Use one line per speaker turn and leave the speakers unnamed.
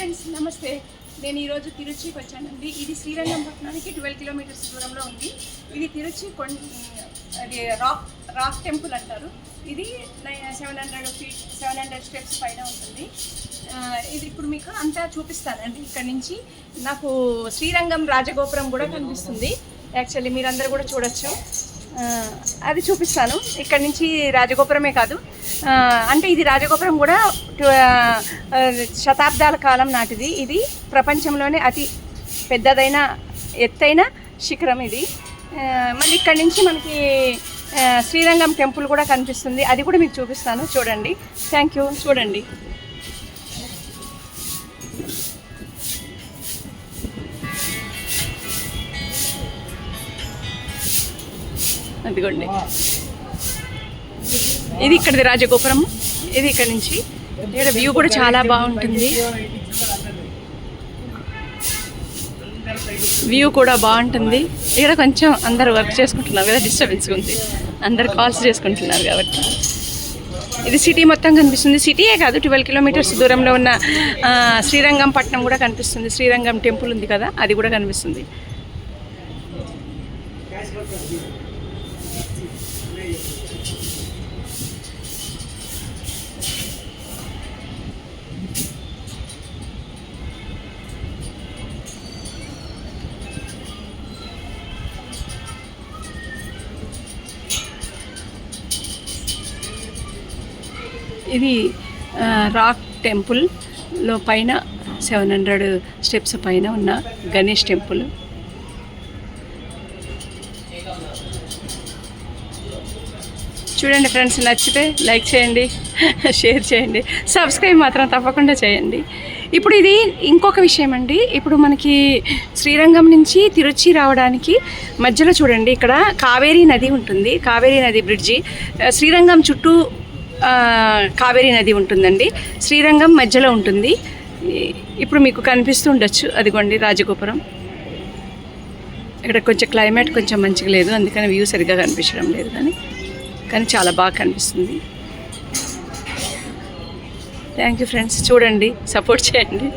Friends నమస్తే. నేను ఈరోజు తిరుచికి వచ్చానండి. ఇది శ్రీరంగంపట్నానికి ట్వెల్వ్ కిలోమీటర్స్ దూరంలో ఉంది. ఇది తిరుచి కొన్ అది రాక్ రాక్ టెంపుల్ అంటారు. ఇది seven hundred feet seven hundred steps పైన ఉంటుంది. ఇది ఇప్పుడు మీకు అంతా చూపిస్తానండి. ఇక్కడ నుంచి నాకు శ్రీరంగం రాజగోపురం కూడా కనిపిస్తుంది. యాక్చువల్లీ మీరందరూ కూడా చూడొచ్చు. అది చూపిస్తాను. ఇక్కడ నుంచి రాజగోపురమే కాదు. అంటే ఇది రాజగోపురం కూడా శతాబ్దాల కాలం నాటిది. ఇది ప్రపంచంలోనే అతి పెద్దదైన ఎత్తైన శిఖరం ఇది. మళ్ళీ ఇక్కడ నుంచి మనకి శ్రీరంగం టెంపుల్ కూడా కనిపిస్తుంది. అది కూడా మీకు చూపిస్తాను. చూడండి. థ్యాంక్ యూ చూడండి. అదిగోండి ఇది ఇక్కడిది రాజగోపురం ఇది ఇక్కడ నుంచి. ఇక్కడ వ్యూ కూడా చాలా బాగుంటుంది. వ్యూ కూడా బాగుంటుంది. ఇక్కడ కొంచెం అందరు వర్క్ చేసుకుంటున్నారు కదా డిస్టర్బెన్స్ ఉంది. అందరు కాల్స్ చేసుకుంటున్నారు కాబట్టి. ఇది సిటీ మొత్తం కనిపిస్తుంది. సిటీయే కాదు ట్వెల్వ్ కిలోమీటర్స్ దూరంలో ఉన్న శ్రీరంగం పట్నం కూడా కనిపిస్తుంది. శ్రీరంగం టెంపుల్ ఉంది కదా అది కూడా కనిపిస్తుంది. ఇది రాక్ టెంపుల్లో పైన సెవెన్ హండ్రెడ్ స్టెప్స్ పైన ఉన్న గణేష్ టెంపుల్. చూడండి ఫ్రెండ్స్ నచ్చితే లైక్ చేయండి షేర్ చేయండి సబ్స్క్రైబ్ మాత్రం తప్పకుండా చేయండి. ఇప్పుడు ఇది ఇంకొక విషయం అండి. ఇప్పుడు మనకి శ్రీరంగం నుంచి తిరుచి రావడానికి మధ్యలో చూడండి ఇక్కడ కావేరీ నది ఉంటుంది కావేరీ నది బ్రిడ్జి. శ్రీరంగం చుట్టూ కావేరీ నది ఉంటుందండి. శ్రీరంగం మధ్యలో ఉంటుంది. ఇప్పుడు మీకు కనిపిస్తూ ఉండొచ్చు అదిగోండి రాజగోపురం. ఇక్కడ కొంచెం క్లైమేట్ కొంచెం మంచిగా లేదు. అందుకని వ్యూ సరిగ్గా కనిపించడం లేదు కానీ కానీ చాలా బాగా కనిపిస్తుంది. థ్యాంక్ యూ ఫ్రెండ్స్ చూడండి సపోర్ట్ చేయండి.